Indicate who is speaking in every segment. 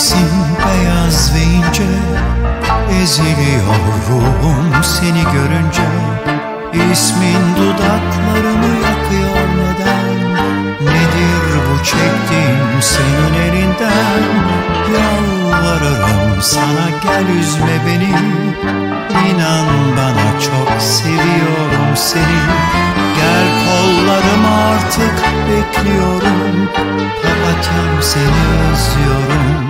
Speaker 1: Gibisin beyaz ve ince Eziliyor ruhum seni görünce. İsmin dudaklarımı yakıyor neden? Nedir bu çektiğim senin elinden? Yalvarırım sana gel üzme beni. İnan bana çok seviyorum seni. Gel kollarım artık bekliyorum. Papatyam seni özlüyorum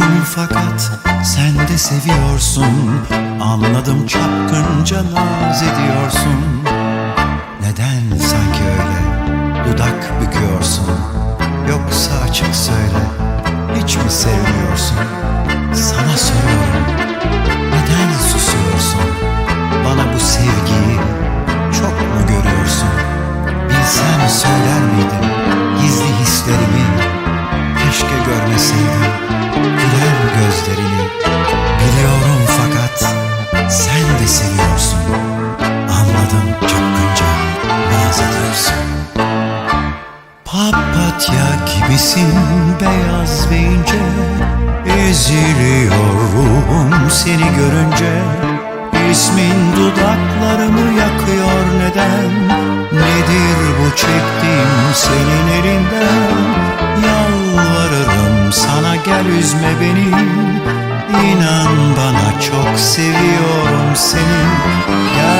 Speaker 1: Biliyorum fakat sen de seviyorsun. Anladım çapkınca naz ediyorsun gibisin beyaz ve ince. Eziliyor ruhum seni görünce. İsmin dudaklarımı yakıyor neden? Nedir bu çektiğim senin elinden? Yalvarırım sana gel üzme beni. İnan bana çok seviyorum seni. Gel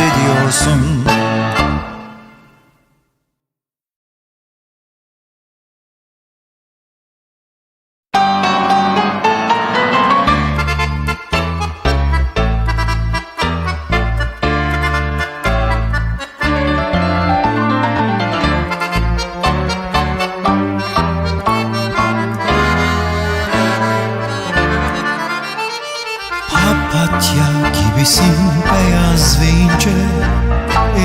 Speaker 1: olsun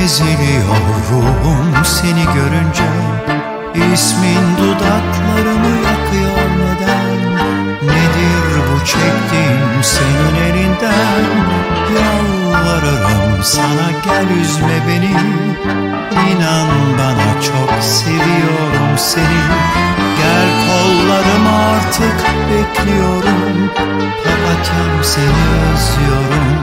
Speaker 1: Eziliyor ruhum seni görünce İsmin dudaklarımı yakıyor neden? Nedir bu çektiğim senin elinden? Yalvarırım sana gel üzme beni. İnan bana çok seviyorum seni. Gel kollarım artık bekliyorum. Papatyam seni özlüyorum